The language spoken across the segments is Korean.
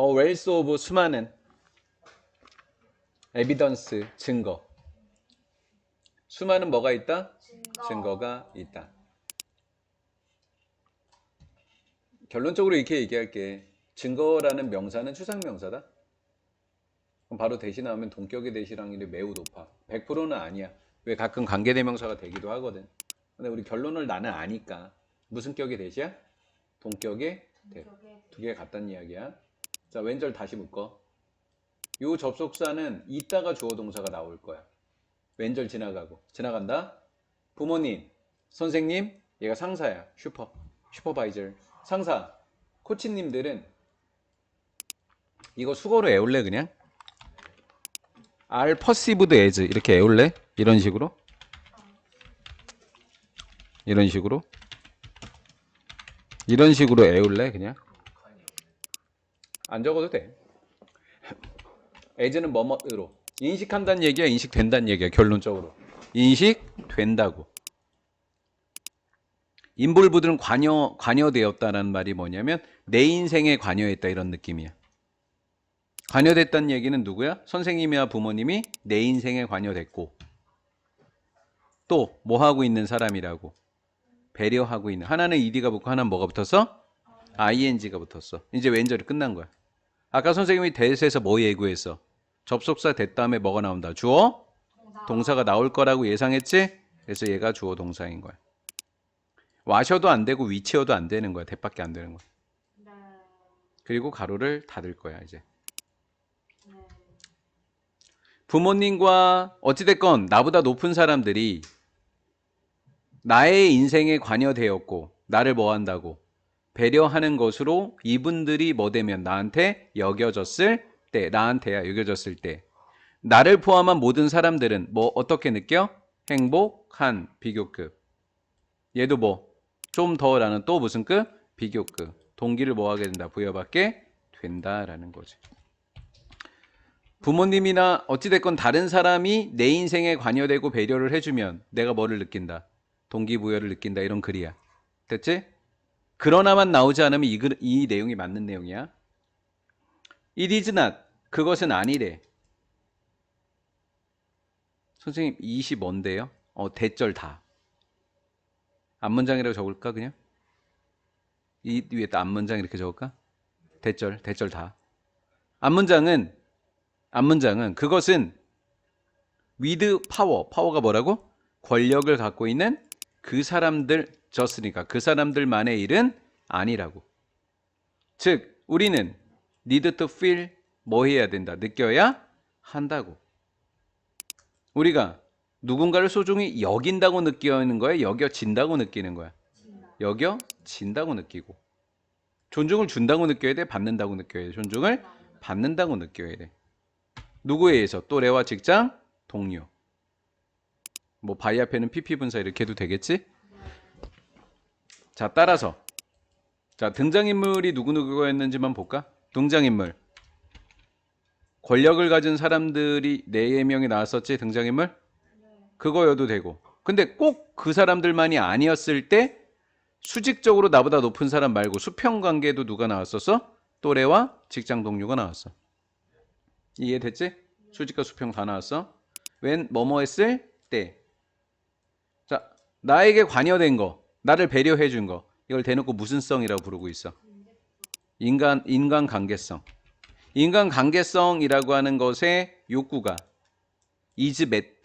어, 웰스 오브 수많은 에비던스 증거. 수많은 뭐가 있다? 증거. 증거 가 있다. 결론적으로 이렇게 얘기할게. 증거라는 명사는 추상 명사다. 그럼 바로 대시 나오면 동격의 대실 확률이 매우 높아. 100%는 아니야. 왜 가끔 관계대명사가 되기도 하거든. 근데 우리 결론을 나는 아니까 무슨 격의 대시야? 동격의 대. 두 개 같다는 이야기야. 자, 왼절 다시 묶어. 요 접속사는 이따가 주어 동사가 나올 거야. 왼절 지나가고 지나간다. 부모님, 선생님, 얘가 상사야. 슈퍼, 슈퍼바이저, 상사. 코치님들은 이거 수거로 애울래 그냥? are perceived as 이렇게 애울래? 이런 식으로? 이런 식으로? 이런 식으로 애울래 그냥? 안 적어도 돼. as는 뭐뭐으로 인식한다는 얘기야, 인식된다는 얘기야. 결론적으로 인식된다고. 인볼브들은 관여 관여되었다라는 말이 뭐냐면 내 인생에 관여했다 이런 느낌이야. 관여됐다는 얘기는 누구야? 선생님이야 부모님이 내 인생에 관여됐고 또 뭐 하고 있는 사람이라고 배려하고 있는 하나는 ed가 붙고 하나는 뭐가 붙었어? Ing가 붙었어. 이제 왼절이 끝난 거야. 아까 선생님이 대에서 뭐 예고했어? 접속사 됐 다음에 뭐가 나온다? 주어? 동사. 동사 가 나올 거라고 예상했지? 그래서 얘가 주어 동사인 거야. 와셔도 안 되고 위치어도 안 되는 거야. 대밖에 안 되는 거야. 네. 그리고 가로를 닫을 거야, 이제. 네. 부모님과 어찌됐건 나보다 높은 사람들이 나의 인생에 관여되었고 나를 뭐 한다고 배려하는 것으로 이분들이 뭐 되면 나한테 여겨졌을 때 나한테야 여겨졌을 때 나를 포함한 모든 사람들은 뭐 어떻게 느껴? 행복한 비교급 얘도 뭐 좀 더라는 또 무슨 급? 비교급 동기를 뭐 하게 된다 부여받게 된다라는 거지 부모님이나 어찌됐건 다른 사람이 내 인생에 관여되고 배려를 해주면 내가 뭐를 느낀다? 동기부여를 느낀다. 이런 글이야. 됐지? 그러나만 나오지 않으면 이, 글, 이 내용이 맞는 내용이야. It is not. 그것은 아니래. 선생님, 20 뭔데요? 어, 대절 다. 앞문장이라고 적을까, 그냥? 이 위에다 앞문장 이렇게 적을까? 대절, 대절 다. 앞문장은 앞문장은 그것은 with power, 파워가 뭐라고? 권력을 갖고 있는 그 사람들 졌으니까 그 사람들만의 일은 아니라고. 즉 우리는 need to feel 뭐 해야 된다. 느껴야 한다고. 우리가 누군가를 소중히 여긴다고 느끼는 거야? 여겨진다고 느끼는 거야? 진다. 여겨진다고 느끼고. 존중을 준다고 느껴야 돼? 받는다고 느껴야 돼? 존중을 받는다고 느껴야 돼. 누구에 의해서? 또래와 직장 동료. 뭐 바이 앞에는 PP 분사 이렇게 해도 되겠지? 자, 따라서 자, 등장인물이 누구누구였는지만 볼까? 등장인물. 권력을 가진 사람들이 네 명이 나왔었지, 등장인물? 그거여도 되고. 근데 꼭 그 사람들만이 아니었을 때 수직적으로 나보다 높은 사람 말고 수평 관계도 누가 나왔었어? 또래와 직장 동료가 나왔어. 이해됐지? 수직과 수평 다 나왔어. 웬 뭐뭐 했을 때. 자, 나에게 관여된 거, 나를 배려해 준 거. 이걸 대놓고 무슨 성이라고 부르고 있어? 인간 인간 관계성. 인간 관계성이라고 하는 것의 욕구가 met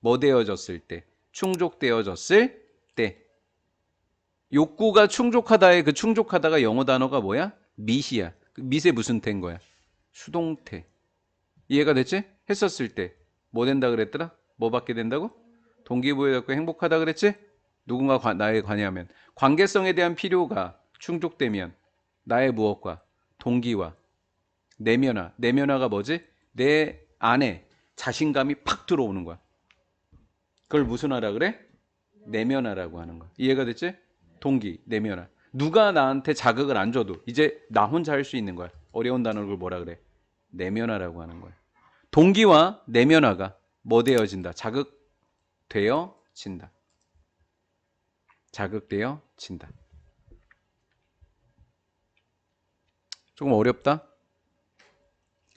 뭐 되어졌을 때, 충족되어졌을 때. 욕구가 충족하다의 그 충족하다가 영어 단어가 뭐야? 밑이야. 그 밑에 무슨 태인 거야? 수동태. 이해가 됐지? 했었을 때 뭐 된다 그랬더라? 뭐 받게 된다고? 동기부여받고 행복하다 그랬지? 누군가 관- 나에 관여하면 관계성에 대한 필요가 충족되면 나의 무엇과 동기와 내면화 내면화가 뭐지? 내 안에 자신감이 팍 들어오는 거야. 그걸 무슨 하라 그래? 내면화라고 하는 거야. 이해가 됐지? 동기, 내면화. 누가 나한테 자극을 안 줘도 이제 나 혼자 할 수 있는 거야. 어려운 단어를 뭐라 그래? 내면화라고 하는 거야. 동기와 내면화가 뭐 되어진다? 자극되어진다. 자극되어 진다. 조금 어렵다?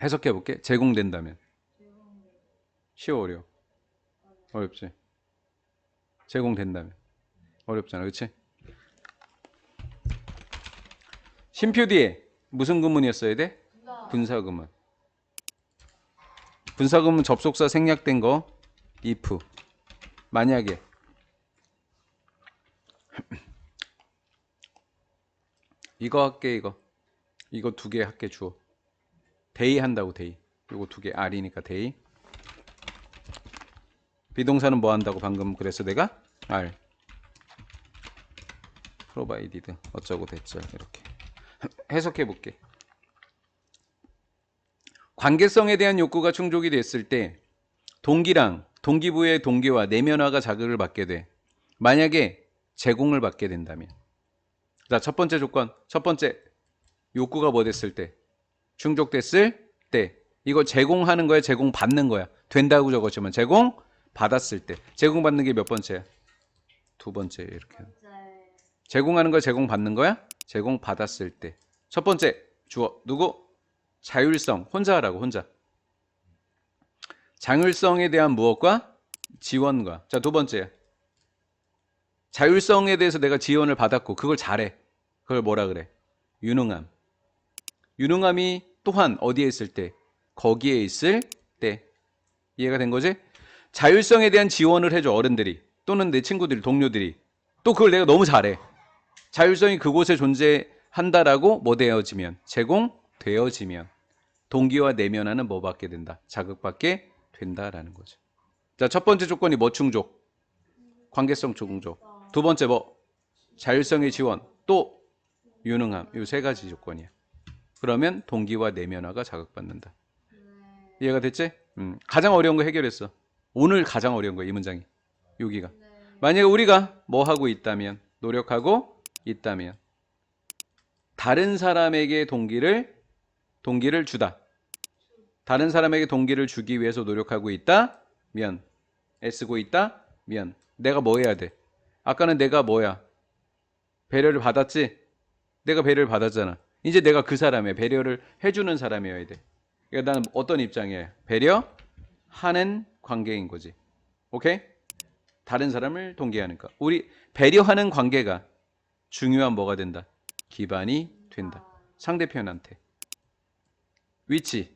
해석해 볼게. 제공된다면. 쉬워 어려워. 어렵지. 제공된다면. 어렵잖아. 그렇지? 심표 뒤에 무슨 구문이었어야 돼? 분사 구문. 분사 구문 접속사 생략된 거 if. 만약에 이거 할게 이거. 이거 두 개 할게 주어. 데이 한다고 데이. 이거 두 개 R이니까 데이. 비동사는 뭐 한다고 방금 그랬어 내가? R. provided 어쩌고 됐죠 이렇게 해석해 볼게. 관계성에 대한 욕구가 충족이 됐을 때 동기랑 동기부의 동기와 내면화가 자극을 받게 돼. 만약에 제공을 받게 된다면. 자, 첫 번째 조건. 첫 번째 욕구가 뭐 됐을 때? 충족됐을 때. 이거 제공하는 거야, 제공 받는 거야. 된다고 적었지만 제공 받았을 때. 제공 받는 게 몇 번째야? 두 번째 이렇게. 제공하는 거야, 제공 받는 거야? 제공 받았을 때. 첫 번째 주어 누구? 자율성 혼자 하라고 혼자. 자율성에 대한 무엇과 지원과. 자, 두 번째. 자율성에 대해서 내가 지원을 받았고 그걸 잘해. 그걸 뭐라 그래? 유능함. 유능함이 또한 어디에 있을 때? 거기에 있을 때. 이해가 된 거지? 자율성에 대한 지원을 해줘 어른들이 또는 내 친구들이 동료들이 또 그걸 내가 너무 잘해. 자율성이 그곳에 존재한다라고 뭐 되어지면 제공되어지면 동기와 내면화는 뭐 받게 된다. 자극받게 된다라는 거죠. 자, 첫 번째 조건이 뭐 충족? 관계성 충족. 두 번째 뭐 자율성의 지원, 또 유능함. 이 세 가지 조건이야. 그러면 동기와 내면화가 자극받는다. 이해가 됐지? 음, 가장 어려운 거 해결했어. 오늘 가장 어려운 거야, 이 문장이. 여기가. 만약에 우리가 뭐 하고 있다면, 노력하고 있다면, 다른 사람에게 동기를, 동기를 주다. 다른 사람에게 동기를 주기 위해서 노력하고 있다 면, 애쓰고 있다 면, 내가 뭐 해야 돼? 아까는 내가 뭐야? 배려를 받았지? 내가 배려를 받았잖아. 이제 내가 그 사람의 배려를 해주는 사람이어야 돼. 그러니까 나는 어떤 입장이에요? 배려하는 관계인 거지. 오케이? 다른 사람을 동기하는 거. 우리 배려하는 관계가 중요한 뭐가 된다? 기반이 된다. 상대편한테. 위치.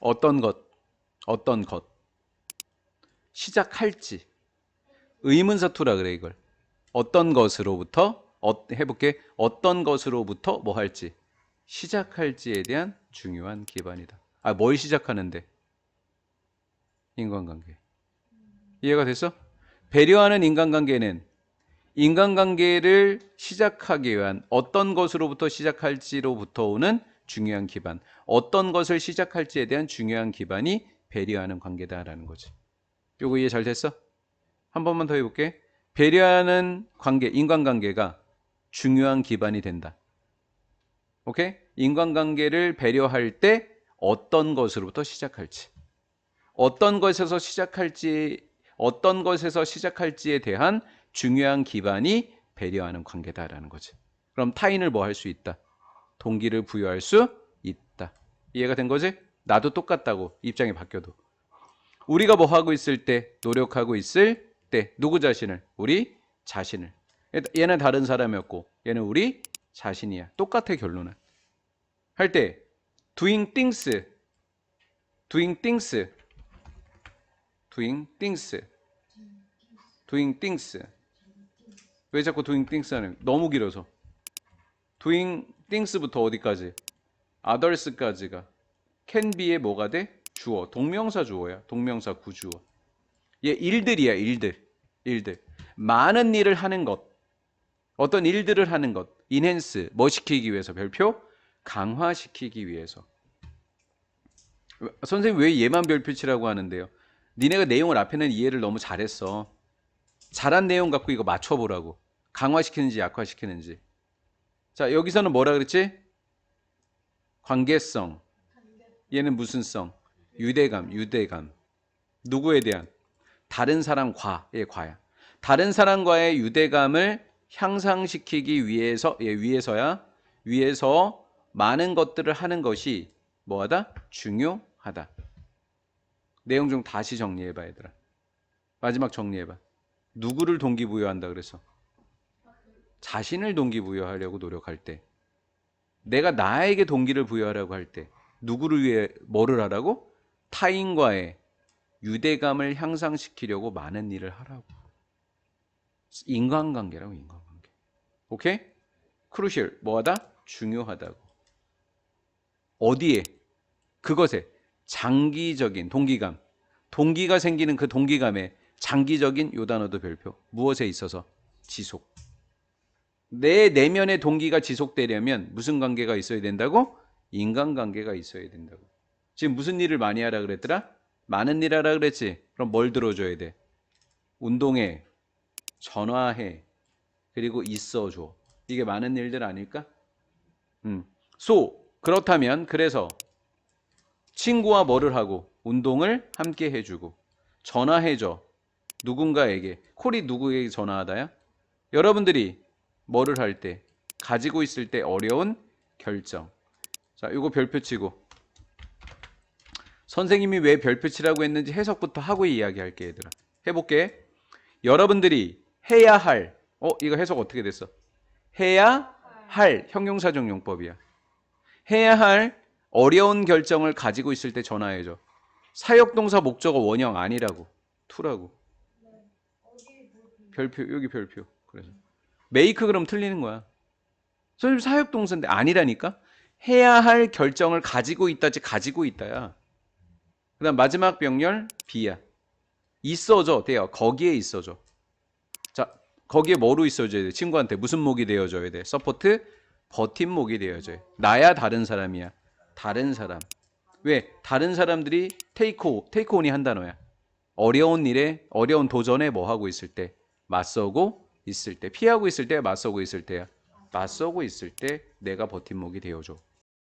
어떤 것, 어떤 것. 시작할지. 의문사투라 그래 이걸. 어떤 것으로부터 어, 해볼게. 어떤 것으로부터 뭐 할지. 시작할지에 대한 중요한 기반이다. 아, 뭘 시작하는데? 인간관계. 이해가 됐어? 배려하는 인간관계는 인간관계를 시작하기 위한 어떤 것으로부터 시작할지로부터 오는 중요한 기반. 어떤 것을 시작할지에 대한 중요한 기반이 배려하는 관계다라는 거지. 요거 이해 잘 됐어? 한 번만 더 해볼게. 배려하는 관계, 인간관계가 중요한 기반이 된다. 오케이? 인간관계를 배려할 때 어떤 것으로부터 시작할지, 어떤 것에서 시작할지, 어떤 것에서 시작할지에 대한 중요한 기반이 배려하는 관계다라는 거지. 그럼 타인을 뭐 할 수 있다? 동기를 부여할 수 있다. 이해가 된 거지? 나도 똑같다고 입장이 바뀌어도. 우리가 뭐 하고 있을 때, 노력하고 있을 때, 누구 자신을? 우리 자신을. 얘는 다른 사람이었고, 얘는 우리 자신이야. 똑같아 결론은. 할 때 doing things, doing things, doing things, doing things. 왜 자꾸 doing things 하는? 너무 길어서. doing things부터 어디까지? others까지가 can be의 뭐가 돼? 주어. 동명사 주어야. 동명사 구주어. 얘 일들이야, 일들. 일들. 많은 일을 하는 것. 어떤 일들을 하는 것. 인핸스, 뭐 시키기 위해서 별표? 강화시키기 위해서. 선생님 왜 얘만 별표 치라고 하는데요? 니네가 내용을 앞에는 이해를 너무 잘했어. 잘한 내용 갖고 이거 맞춰보라고. 강화시키는지 약화시키는지. 자, 여기서는 뭐라 그랬지? 관계성. 얘는 무슨 성? 유대감, 유대감. 누구에 대한? 다른 사람과의 과야. 다른 사람과의 유대감을 향상시키기 위해서, 예, 위해서야, 위해서 많은 것들을 하는 것이 뭐하다? 중요하다. 내용 좀 다시 정리해 봐 얘들아. 마지막 정리해 봐. 누구를 동기부여한다 그래서? 자신을 동기부여하려고 노력할 때. 내가 나에게 동기를 부여하려고 할 때. 누구를 위해 뭐를 하라고? 타인과의 유대감을 향상시키려고 많은 일을 하라고. 인간관계라고 인간관계. 오케이? 크루셜 뭐하다? 중요하다고. 어디에? 그것에 장기적인 동기감. 동기가 생기는 그 동기감에 장기적인 요 단어도 별표. 무엇에 있어서? 지속. 내 내면의 동기가 지속되려면 무슨 관계가 있어야 된다고? 인간관계가 있어야 된다고. 지금 무슨 일을 많이 하라 그랬더라? 많은 일 하라 그랬지. 그럼 뭘 들어줘야 돼? 운동해, 전화해, 그리고 있어줘. 이게 많은 일들 아닐까? 음. so 그렇다면 그래서 친구와 뭐를 하고 운동을 함께 해주고 전화해줘 누군가에게 콜이 누구에게 전화하다야? 여러분들이 뭐를 할 때 가지고 있을 때 어려운 결정. 자, 이거 별표 치고 선생님이 왜 별표 치라고 했는지 해석부터 하고 이야기할게 얘들아. 해볼게. 여러분들이 해야 할, 어, 이거 해석 어떻게 됐어? 해야 할 형용사적 용법이야. 해야 할 어려운 결정을 가지고 있을 때 전화해줘. 사역동사 목적어 원형 아니라고. 투라고. 별표, 여기 별표. 그래서. 메이크 그럼 틀리는 거야. 선생님 사역동사인데 아니라니까? 해야 할 결정을 가지고 있다지 가지고 있다야. 그 다음 마지막 병렬 B야. 있어줘 돼요. 거기에 있어줘. 자, 거기에 뭐로 있어줘야 돼? 친구한테 무슨 목이 되어줘야 돼? 서포트 버팀목이 되어줘야 돼. 나야 다른 사람이야. 다른 사람. 왜? 다른 사람들이 테이크 테이크 온이 한 단어야. 어려운 일에 어려운 도전에 뭐 하고 있을 때 맞서고 있을 때 피하고 있을 때 맞서고 있을 때야. 맞서고 있을 때 내가 버팀목이 되어줘.